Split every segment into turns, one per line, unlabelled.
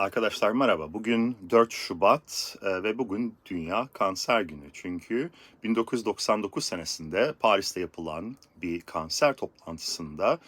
Arkadaşlar merhaba. Bugün 4 Şubat e, ve bugün Dünya Kanser Günü. Çünkü 1999 senesinde Paris'te yapılan bir kanser toplantısında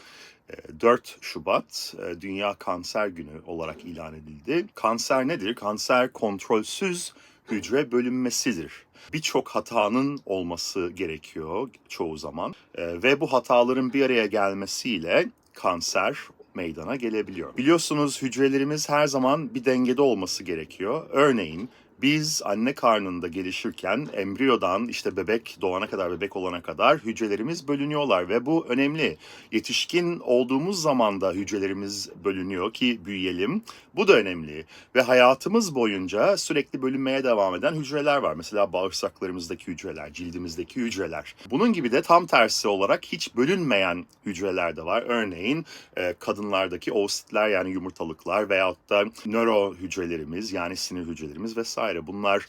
e, 4 Şubat e, Dünya Kanser Günü olarak ilan edildi. Kanser nedir? Kanser kontrolsüz hücre bölünmesidir. Birçok hatanın olması gerekiyor çoğu zaman E, ve bu hataların bir araya gelmesiyle kanser meydana gelebiliyor. Biliyorsunuz hücrelerimiz her zaman bir dengede olması gerekiyor. Örneğin biz anne karnında gelişirken embriyodan işte bebek doğana kadar bebek olana kadar hücrelerimiz bölünüyorlar ve bu önemli. Yetişkin olduğumuz zaman da hücrelerimiz bölünüyor ki büyüyelim. Bu da önemli ve hayatımız boyunca sürekli bölünmeye devam eden hücreler var. Mesela bağırsaklarımızdaki hücreler, cildimizdeki hücreler. Bunun gibi de tam tersi olarak hiç bölünmeyen hücreler de var. Örneğin e, kadınlardaki oositler yani yumurtalıklar veyahut da nöro hücrelerimiz yani sinir hücrelerimiz vesaire bunlar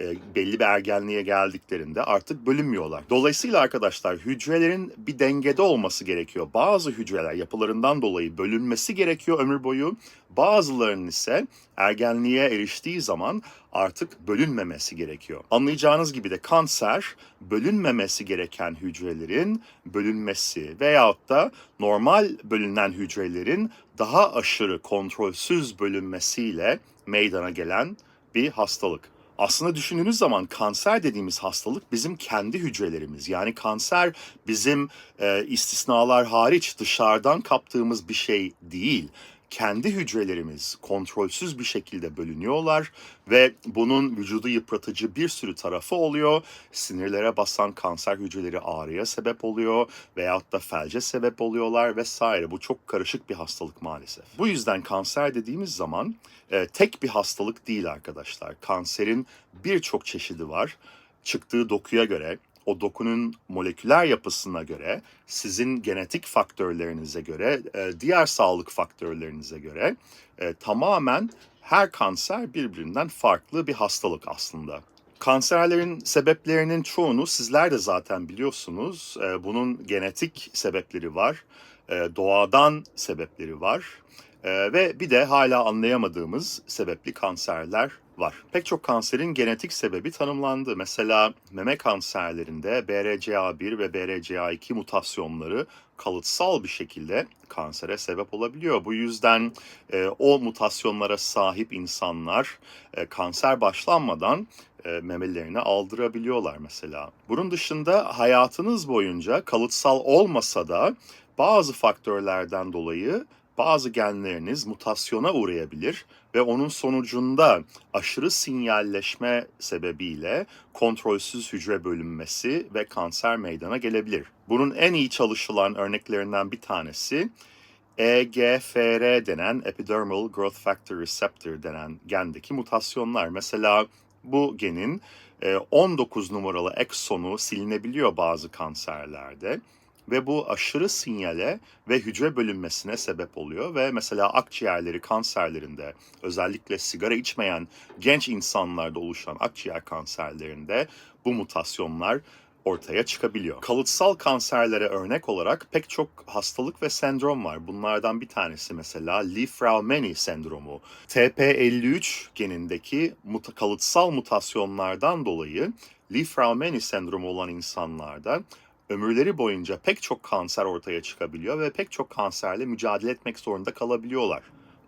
e, belli bir ergenliğe geldiklerinde artık bölünmüyorlar. Dolayısıyla arkadaşlar hücrelerin bir dengede olması gerekiyor. Bazı hücreler yapılarından dolayı bölünmesi gerekiyor ömür boyu. Bazılarının ise ergenliğe eriştiği zaman artık bölünmemesi gerekiyor. Anlayacağınız gibi de kanser bölünmemesi gereken hücrelerin bölünmesi veyahut da normal bölünen hücrelerin daha aşırı kontrolsüz bölünmesiyle meydana gelen bir hastalık. Aslında düşündüğünüz zaman kanser dediğimiz hastalık bizim kendi hücrelerimiz. Yani kanser bizim e, istisnalar hariç dışarıdan kaptığımız bir şey değil. Kendi hücrelerimiz kontrolsüz bir şekilde bölünüyorlar ve bunun vücudu yıpratıcı bir sürü tarafı oluyor. Sinirlere basan kanser hücreleri ağrıya sebep oluyor veyahut da felce sebep oluyorlar vesaire. Bu çok karışık bir hastalık maalesef. Bu yüzden kanser dediğimiz zaman e, tek bir hastalık değil arkadaşlar. Kanserin birçok çeşidi var. Çıktığı dokuya göre, o dokunun moleküler yapısına göre, sizin genetik faktörlerinize göre, e, diğer sağlık faktörlerinize göre e, tamamen her kanser birbirinden farklı bir hastalık aslında. Kanserlerin sebeplerinin çoğunu sizler de zaten biliyorsunuz. E, Bunun genetik sebepleri var, doğadan sebepleri var ve bir de hala anlayamadığımız sebepli kanserler var. Pek çok kanserin genetik sebebi tanımlandı. Mesela meme kanserlerinde BRCA1 ve BRCA2 mutasyonları kalıtsal bir şekilde kansere sebep olabiliyor. Bu yüzden e, o mutasyonlara sahip insanlar e, kanser başlanmadan e, memelerini aldırabiliyorlar mesela. Bunun dışında hayatınız boyunca kalıtsal olmasa da bazı faktörlerden dolayı bazı genleriniz mutasyona uğrayabilir ve onun sonucunda aşırı sinyalleşme sebebiyle kontrolsüz hücre bölünmesi ve kanser meydana gelebilir. Bunun en iyi çalışılan örneklerinden bir tanesi EGFR denen Epidermal Growth Factor Receptor denen gendeki mutasyonlar. Mesela bu genin e, 19 numaralı eksonu silinebiliyor bazı kanserlerde ve bu aşırı sinyale ve hücre bölünmesine sebep oluyor ve mesela akciğerleri kanserlerinde özellikle sigara içmeyen genç insanlarda oluşan akciğer kanserlerinde bu mutasyonlar ortaya çıkabiliyor. Kalıtsal kanserlere örnek olarak pek çok hastalık ve sendrom var. Bunlardan bir tanesi mesela Li-Fraumeni sendromu. TP53 genindeki mut- kalıtsal mutasyonlardan dolayı Li-Fraumeni sendromu olan insanlarda ömürleri boyunca pek çok kanser ortaya çıkabiliyor ve pek çok kanserle mücadele etmek zorunda kalabiliyorlar.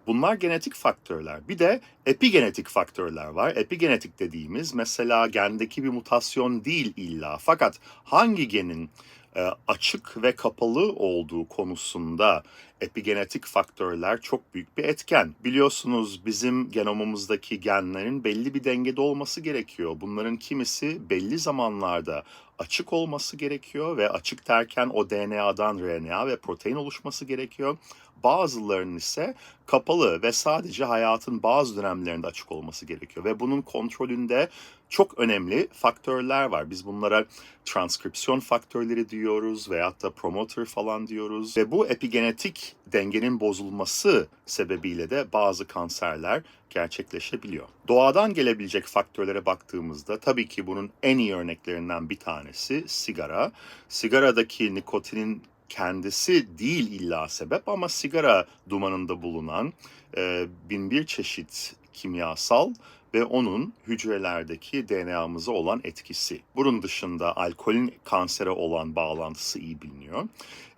Bunlar genetik faktörler. Bir de epigenetik faktörler var. Epigenetik dediğimiz mesela gendeki bir mutasyon değil illa. Fakat hangi genin e, açık ve kapalı olduğu konusunda epigenetik faktörler çok büyük bir etken. Biliyorsunuz bizim genomumuzdaki genlerin belli bir dengede olması gerekiyor. Bunların kimisi belli zamanlarda açık olması gerekiyor ve açık derken o DNA'dan RNA ve protein oluşması gerekiyor. Bazılarının ise kapalı ve sadece hayatın bazı dönemlerinde açık olması gerekiyor ve bunun kontrolünde çok önemli faktörler var. Biz bunlara transkripsiyon faktörleri diyoruz veyahut da promoter falan diyoruz ve bu epigenetik dengenin bozulması sebebiyle de bazı kanserler gerçekleşebiliyor. Doğadan gelebilecek faktörlere baktığımızda tabii ki bunun en iyi örneklerinden bir tanesi sigara. Sigaradaki nikotinin kendisi değil illa sebep ama sigara dumanında bulunan e, bin bir çeşit kimyasal ve onun hücrelerdeki DNA'mıza olan etkisi. Bunun dışında alkolün kansere olan bağlantısı iyi biliniyor.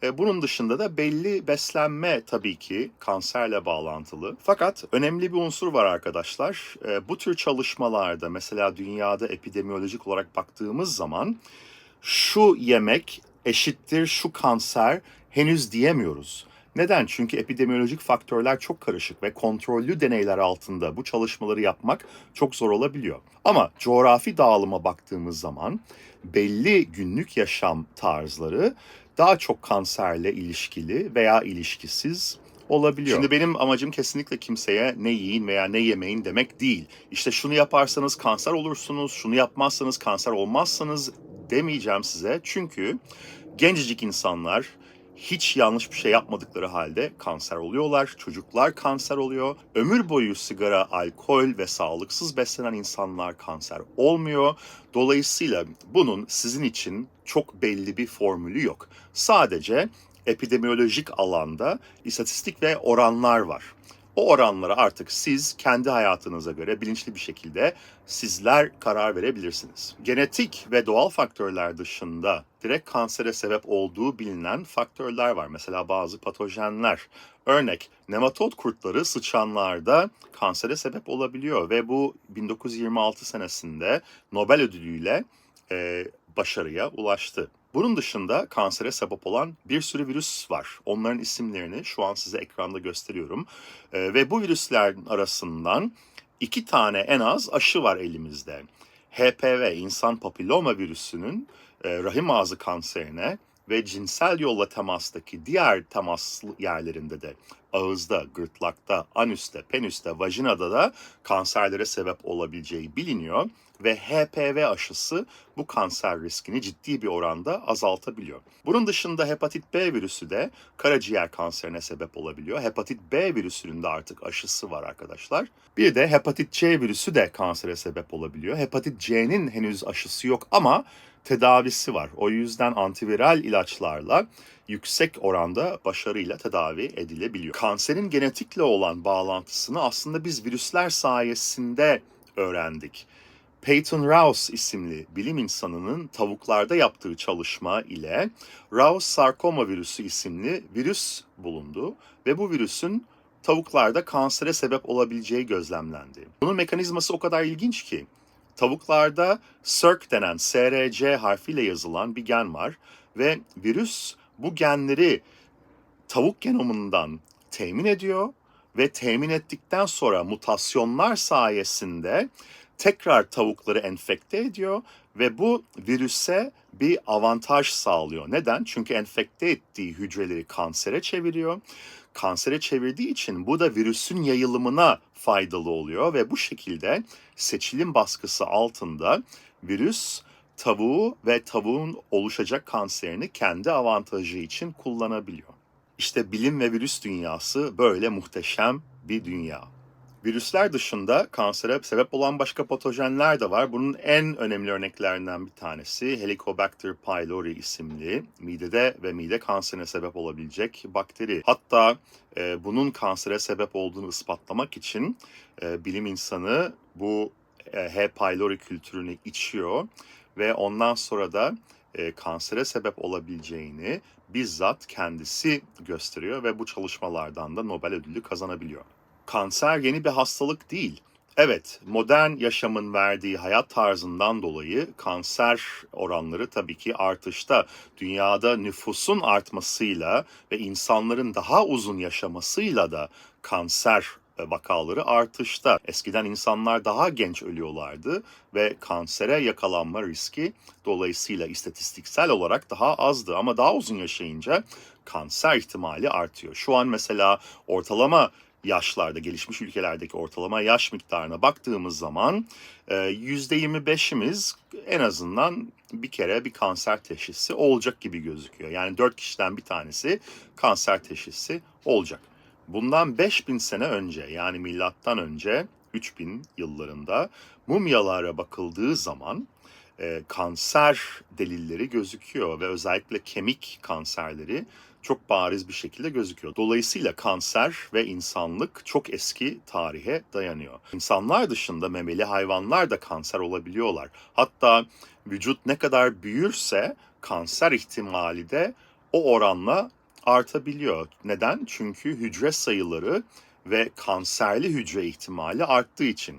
E, bunun dışında da belli beslenme tabii ki kanserle bağlantılı. Fakat önemli bir unsur var arkadaşlar. E, bu tür çalışmalarda mesela dünyada epidemiyolojik olarak baktığımız zaman şu yemek eşittir şu kanser henüz diyemiyoruz. Neden? Çünkü epidemiyolojik faktörler çok karışık ve kontrollü deneyler altında bu çalışmaları yapmak çok zor olabiliyor. Ama coğrafi dağılıma baktığımız zaman belli günlük yaşam tarzları daha çok kanserle ilişkili veya ilişkisiz olabiliyor. Şimdi benim amacım kesinlikle kimseye ne yiyin veya ne yemeyin demek değil. İşte şunu yaparsanız kanser olursunuz, şunu yapmazsanız kanser olmazsınız demeyeceğim size. Çünkü gencecik insanlar hiç yanlış bir şey yapmadıkları halde kanser oluyorlar. Çocuklar kanser oluyor. Ömür boyu sigara, alkol ve sağlıksız beslenen insanlar kanser olmuyor. Dolayısıyla bunun sizin için çok belli bir formülü yok. Sadece epidemiyolojik alanda istatistik ve oranlar var. O oranlara artık siz kendi hayatınıza göre bilinçli bir şekilde sizler karar verebilirsiniz. Genetik ve doğal faktörler dışında direkt kansere sebep olduğu bilinen faktörler var. Mesela bazı patojenler. Örnek nematod kurtları sıçanlarda kansere sebep olabiliyor ve bu 1926 senesinde Nobel ödülüyle e, başarıya ulaştı. Bunun dışında kansere sebep olan bir sürü virüs var. Onların isimlerini şu an size ekranda gösteriyorum. Ee, ve bu virüslerin arasından iki tane en az aşı var elimizde. HPV, insan papilloma virüsünün e, rahim ağzı kanserine ve cinsel yolla temastaki diğer temas yerlerinde de ağızda, gırtlakta, anüste, penüste, vajinada da kanserlere sebep olabileceği biliniyor ve HPV aşısı bu kanser riskini ciddi bir oranda azaltabiliyor. Bunun dışında hepatit B virüsü de karaciğer kanserine sebep olabiliyor. Hepatit B virüsünün de artık aşısı var arkadaşlar. Bir de hepatit C virüsü de kansere sebep olabiliyor. Hepatit C'nin henüz aşısı yok ama tedavisi var. O yüzden antiviral ilaçlarla yüksek oranda başarıyla tedavi edilebiliyor. Kanserin genetikle olan bağlantısını aslında biz virüsler sayesinde öğrendik. Peyton Rouse isimli bilim insanının tavuklarda yaptığı çalışma ile Rouse sarkoma virüsü isimli virüs bulundu ve bu virüsün tavuklarda kansere sebep olabileceği gözlemlendi. Bunun mekanizması o kadar ilginç ki tavuklarda SERC denen SRC harfiyle yazılan bir gen var ve virüs bu genleri tavuk genomundan temin ediyor ve temin ettikten sonra mutasyonlar sayesinde tekrar tavukları enfekte ediyor ve bu virüse bir avantaj sağlıyor. Neden? Çünkü enfekte ettiği hücreleri kansere çeviriyor. Kansere çevirdiği için bu da virüsün yayılımına faydalı oluyor ve bu şekilde seçilim baskısı altında virüs tavuğu ve tavuğun oluşacak kanserini kendi avantajı için kullanabiliyor. İşte bilim ve virüs dünyası böyle muhteşem bir dünya. Virüsler dışında kansere sebep olan başka patojenler de var. Bunun en önemli örneklerinden bir tanesi Helicobacter pylori isimli midede ve mide kanserine sebep olabilecek bakteri. Hatta e, bunun kansere sebep olduğunu ispatlamak için e, bilim insanı bu e, H. pylori kültürünü içiyor ve ondan sonra da e, kansere sebep olabileceğini bizzat kendisi gösteriyor ve bu çalışmalardan da Nobel ödülü kazanabiliyor kanser yeni bir hastalık değil. Evet, modern yaşamın verdiği hayat tarzından dolayı kanser oranları tabii ki artışta. Dünyada nüfusun artmasıyla ve insanların daha uzun yaşamasıyla da kanser vakaları artışta. Eskiden insanlar daha genç ölüyorlardı ve kansere yakalanma riski dolayısıyla istatistiksel olarak daha azdı ama daha uzun yaşayınca kanser ihtimali artıyor. Şu an mesela ortalama yaşlarda, gelişmiş ülkelerdeki ortalama yaş miktarına baktığımız zaman %25'imiz e, en azından bir kere bir kanser teşhisi olacak gibi gözüküyor. Yani 4 kişiden bir tanesi kanser teşhisi olacak. Bundan 5000 sene önce yani milattan önce 3000 yıllarında mumyalara bakıldığı zaman e, kanser delilleri gözüküyor ve özellikle kemik kanserleri çok bariz bir şekilde gözüküyor. Dolayısıyla kanser ve insanlık çok eski tarihe dayanıyor. İnsanlar dışında memeli hayvanlar da kanser olabiliyorlar. Hatta vücut ne kadar büyürse kanser ihtimali de o oranla artabiliyor. Neden? Çünkü hücre sayıları ve kanserli hücre ihtimali arttığı için.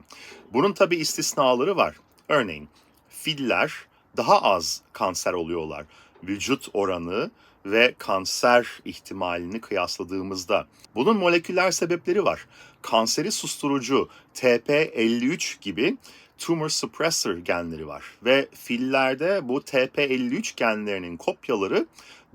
Bunun tabi istisnaları var. Örneğin filler daha az kanser oluyorlar. Vücut oranı ve kanser ihtimalini kıyasladığımızda. Bunun moleküler sebepleri var. Kanseri susturucu TP53 gibi tumor suppressor genleri var ve fillerde bu TP53 genlerinin kopyaları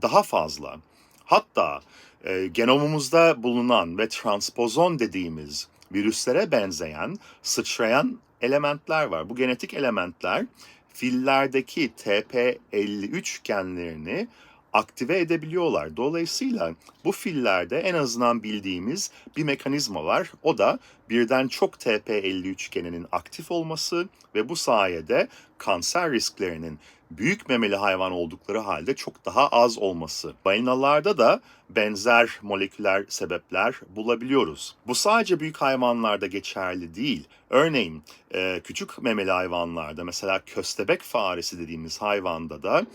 daha fazla. Hatta e, genomumuzda bulunan ve transpozon dediğimiz virüslere benzeyen sıçrayan elementler var. Bu genetik elementler fillerdeki TP53 genlerini aktive edebiliyorlar. Dolayısıyla bu fillerde en azından bildiğimiz bir mekanizma var. O da birden çok TP53 geninin aktif olması ve bu sayede kanser risklerinin büyük memeli hayvan oldukları halde çok daha az olması. Balinalarda da benzer moleküler sebepler bulabiliyoruz. Bu sadece büyük hayvanlarda geçerli değil. Örneğin e, küçük memeli hayvanlarda mesela köstebek faresi dediğimiz hayvanda da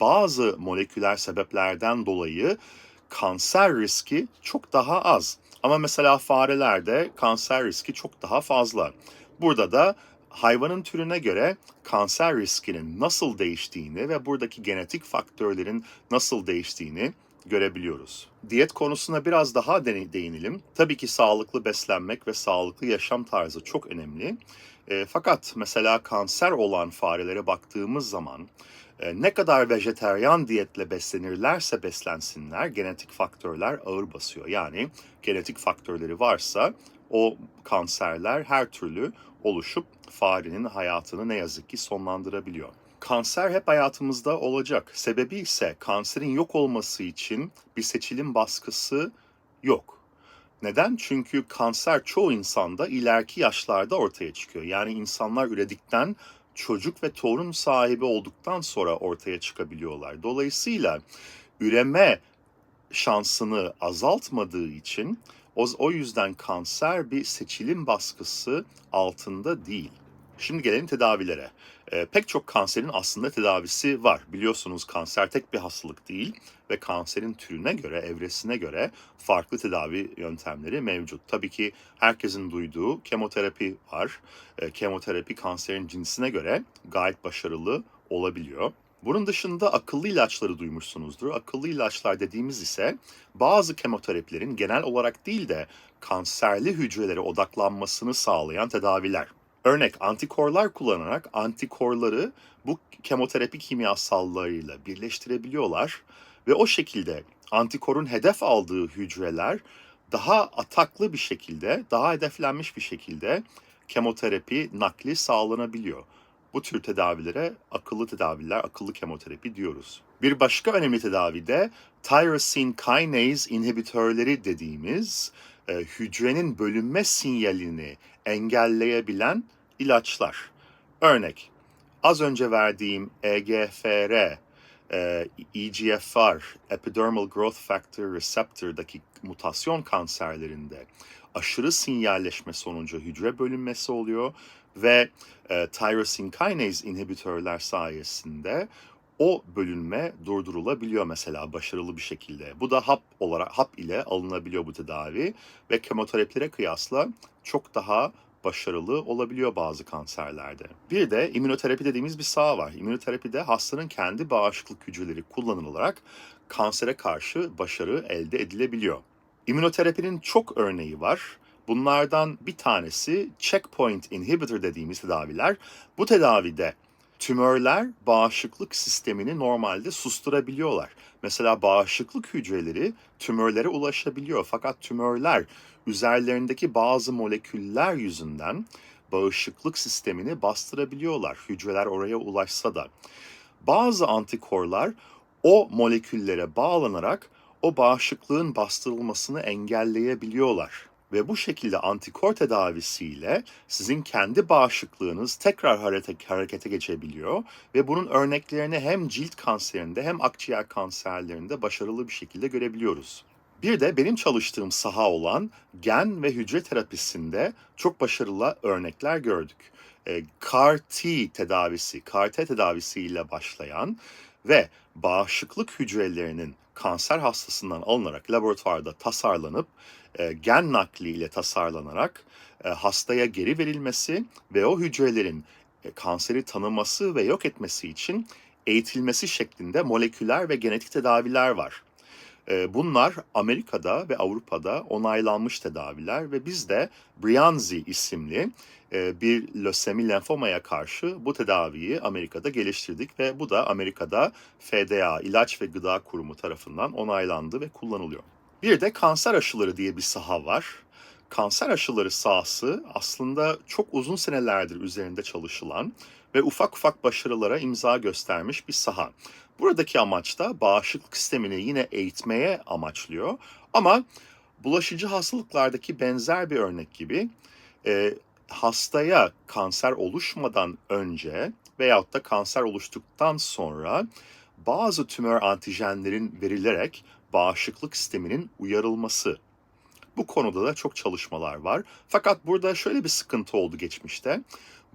bazı moleküler sebeplerden dolayı kanser riski çok daha az. Ama mesela farelerde kanser riski çok daha fazla. Burada da hayvanın türüne göre kanser riskinin nasıl değiştiğini ve buradaki genetik faktörlerin nasıl değiştiğini görebiliyoruz. Diyet konusuna biraz daha değinelim. Tabii ki sağlıklı beslenmek ve sağlıklı yaşam tarzı çok önemli. E, fakat mesela kanser olan farelere baktığımız zaman e, ne kadar vejeteryan diyetle beslenirlerse beslensinler genetik faktörler ağır basıyor. Yani genetik faktörleri varsa o kanserler her türlü oluşup farenin hayatını ne yazık ki sonlandırabiliyor. Kanser hep hayatımızda olacak. Sebebi ise kanserin yok olması için bir seçilim baskısı yok. Neden? Çünkü kanser çoğu insanda ileriki yaşlarda ortaya çıkıyor. Yani insanlar üredikten çocuk ve torun sahibi olduktan sonra ortaya çıkabiliyorlar. Dolayısıyla üreme şansını azaltmadığı için o, o yüzden kanser bir seçilim baskısı altında değil. Şimdi gelelim tedavilere. E, pek çok kanserin aslında tedavisi var. Biliyorsunuz kanser tek bir hastalık değil ve kanserin türüne göre, evresine göre farklı tedavi yöntemleri mevcut. Tabii ki herkesin duyduğu kemoterapi var. E, kemoterapi kanserin cinsine göre gayet başarılı olabiliyor. Bunun dışında akıllı ilaçları duymuşsunuzdur. Akıllı ilaçlar dediğimiz ise bazı kemoterapilerin genel olarak değil de kanserli hücrelere odaklanmasını sağlayan tedaviler. Örnek antikorlar kullanarak antikorları bu kemoterapi kimyasallarıyla birleştirebiliyorlar ve o şekilde antikorun hedef aldığı hücreler daha ataklı bir şekilde, daha hedeflenmiş bir şekilde kemoterapi nakli sağlanabiliyor. Bu tür tedavilere akıllı tedaviler, akıllı kemoterapi diyoruz. Bir başka önemli tedavi de tyrosine kinase inhibitörleri dediğimiz e, hücrenin bölünme sinyalini engelleyebilen ilaçlar. Örnek, az önce verdiğim EGFR, e, EGFR, Epidermal Growth Factor Receptor'daki mutasyon kanserlerinde aşırı sinyalleşme sonucu hücre bölünmesi oluyor ve e, tyrosine kinase inhibitörler sayesinde o bölünme durdurulabiliyor mesela başarılı bir şekilde. Bu da hap olarak hap ile alınabiliyor bu tedavi ve kemoterapilere kıyasla çok daha başarılı olabiliyor bazı kanserlerde. Bir de immünoterapi dediğimiz bir saha var. İmmünoterapide hastanın kendi bağışıklık hücreleri kullanılarak kansere karşı başarı elde edilebiliyor. İmmünoterapinin çok örneği var. Bunlardan bir tanesi checkpoint inhibitor dediğimiz tedaviler. Bu tedavide tümörler bağışıklık sistemini normalde susturabiliyorlar. Mesela bağışıklık hücreleri tümörlere ulaşabiliyor fakat tümörler üzerlerindeki bazı moleküller yüzünden bağışıklık sistemini bastırabiliyorlar. Hücreler oraya ulaşsa da. Bazı antikorlar o moleküllere bağlanarak o bağışıklığın bastırılmasını engelleyebiliyorlar. Ve bu şekilde antikor tedavisiyle sizin kendi bağışıklığınız tekrar harete, harekete geçebiliyor ve bunun örneklerini hem cilt kanserinde hem akciğer kanserlerinde başarılı bir şekilde görebiliyoruz. Bir de benim çalıştığım saha olan gen ve hücre terapisinde çok başarılı örnekler gördük. E, CAR-T tedavisi, CAR-T tedavisiyle başlayan ve bağışıklık hücrelerinin kanser hastasından alınarak laboratuvarda tasarlanıp e, gen nakliyle tasarlanarak e, hastaya geri verilmesi ve o hücrelerin e, kanseri tanıması ve yok etmesi için eğitilmesi şeklinde moleküler ve genetik tedaviler var. E, bunlar Amerika'da ve Avrupa'da onaylanmış tedaviler ve biz de Breyanzi isimli e, bir lösemi lenfomaya karşı bu tedaviyi Amerika'da geliştirdik ve bu da Amerika'da FDA İlaç ve Gıda Kurumu tarafından onaylandı ve kullanılıyor. Bir de kanser aşıları diye bir saha var. Kanser aşıları sahası aslında çok uzun senelerdir üzerinde çalışılan ve ufak ufak başarılara imza göstermiş bir saha. Buradaki amaç da bağışıklık sistemini yine eğitmeye amaçlıyor. Ama bulaşıcı hastalıklardaki benzer bir örnek gibi e, hastaya kanser oluşmadan önce veyahut da kanser oluştuktan sonra bazı tümör antijenlerin verilerek bağışıklık sisteminin uyarılması. Bu konuda da çok çalışmalar var. Fakat burada şöyle bir sıkıntı oldu geçmişte.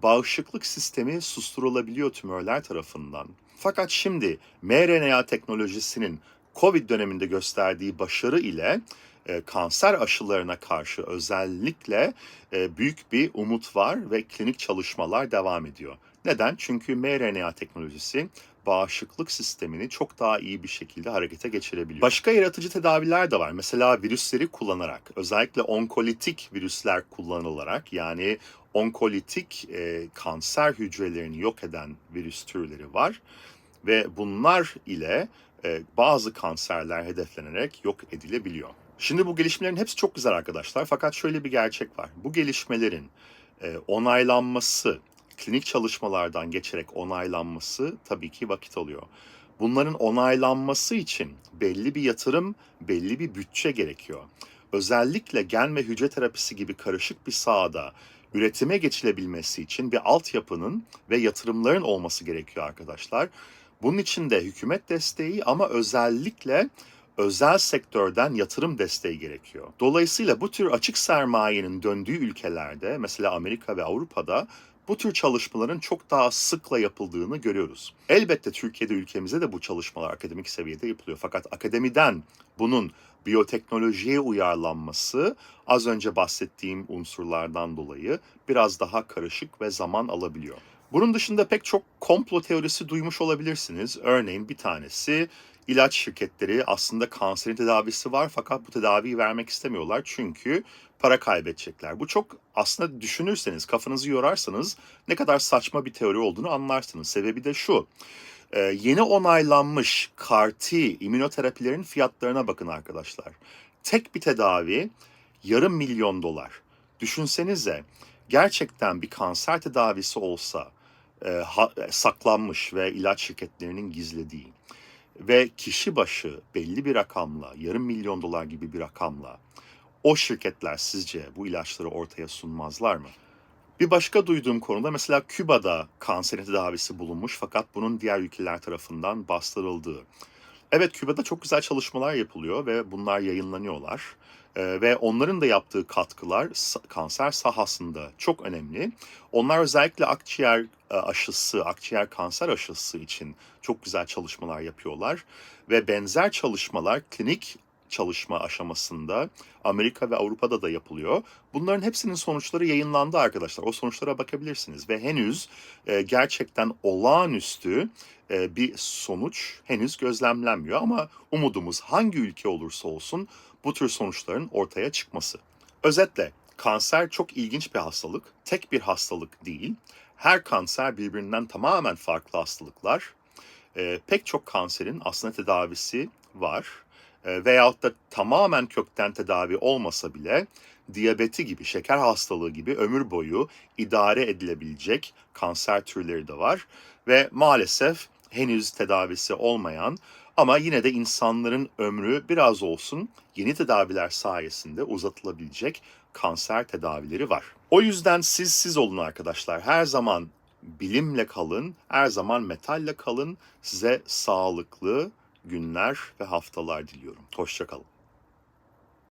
Bağışıklık sistemi susturulabiliyor tümörler tarafından. Fakat şimdi mRNA teknolojisinin COVID döneminde gösterdiği başarı ile e, kanser aşılarına karşı özellikle e, büyük bir umut var ve klinik çalışmalar devam ediyor. Neden? Çünkü mRNA teknolojisi bağışıklık sistemini çok daha iyi bir şekilde harekete geçirebiliyor. Başka yaratıcı tedaviler de var. Mesela virüsleri kullanarak, özellikle onkolitik virüsler kullanılarak yani onkolitik e, kanser hücrelerini yok eden virüs türleri var ve bunlar ile e, bazı kanserler hedeflenerek yok edilebiliyor. Şimdi bu gelişmelerin hepsi çok güzel arkadaşlar fakat şöyle bir gerçek var. Bu gelişmelerin e, onaylanması, klinik çalışmalardan geçerek onaylanması tabii ki vakit alıyor. Bunların onaylanması için belli bir yatırım, belli bir bütçe gerekiyor. Özellikle gen ve hücre terapisi gibi karışık bir sahada üretime geçilebilmesi için bir altyapının ve yatırımların olması gerekiyor arkadaşlar. Bunun için de hükümet desteği ama özellikle özel sektörden yatırım desteği gerekiyor. Dolayısıyla bu tür açık sermayenin döndüğü ülkelerde mesela Amerika ve Avrupa'da bu tür çalışmaların çok daha sıkla yapıldığını görüyoruz. Elbette Türkiye'de ülkemizde de bu çalışmalar akademik seviyede yapılıyor. Fakat akademiden bunun biyoteknolojiye uyarlanması az önce bahsettiğim unsurlardan dolayı biraz daha karışık ve zaman alabiliyor. Bunun dışında pek çok komplo teorisi duymuş olabilirsiniz. Örneğin bir tanesi ilaç şirketleri aslında kanserin tedavisi var fakat bu tedaviyi vermek istemiyorlar çünkü para kaybedecekler. Bu çok aslında düşünürseniz, kafanızı yorarsanız ne kadar saçma bir teori olduğunu anlarsınız. Sebebi de şu. Ee, yeni onaylanmış CAR-T immünoterapilerin fiyatlarına bakın arkadaşlar. Tek bir tedavi yarım milyon dolar. Düşünsenize gerçekten bir kanser tedavisi olsa e, ha, saklanmış ve ilaç şirketlerinin gizlediği ve kişi başı belli bir rakamla, yarım milyon dolar gibi bir rakamla o şirketler sizce bu ilaçları ortaya sunmazlar mı? Bir başka duyduğum konuda mesela Küba'da kanser tedavisi bulunmuş fakat bunun diğer ülkeler tarafından bastırıldığı. Evet Küba'da çok güzel çalışmalar yapılıyor ve bunlar yayınlanıyorlar. Ee, ve onların da yaptığı katkılar kanser sahasında çok önemli. Onlar özellikle akciğer aşısı, akciğer kanser aşısı için çok güzel çalışmalar yapıyorlar. Ve benzer çalışmalar klinik çalışma aşamasında Amerika ve Avrupa'da da yapılıyor. Bunların hepsinin sonuçları yayınlandı arkadaşlar. O sonuçlara bakabilirsiniz ve henüz e, gerçekten olağanüstü e, bir sonuç henüz gözlemlenmiyor ama umudumuz hangi ülke olursa olsun bu tür sonuçların ortaya çıkması. Özetle kanser çok ilginç bir hastalık. Tek bir hastalık değil. Her kanser birbirinden tamamen farklı hastalıklar. E, pek çok kanserin aslında tedavisi var. E, veyahut da tamamen kökten tedavi olmasa bile diyabeti gibi, şeker hastalığı gibi ömür boyu idare edilebilecek kanser türleri de var. Ve maalesef henüz tedavisi olmayan Ama yine de insanların ömrü biraz olsun yeni tedaviler sayesinde uzatılabilecek kanser tedavileri var. O yüzden siz siz olun arkadaşlar. Her zaman bilimle kalın, her zaman metalle kalın. Size sağlıklı günler ve haftalar diliyorum. Hoşçakalın.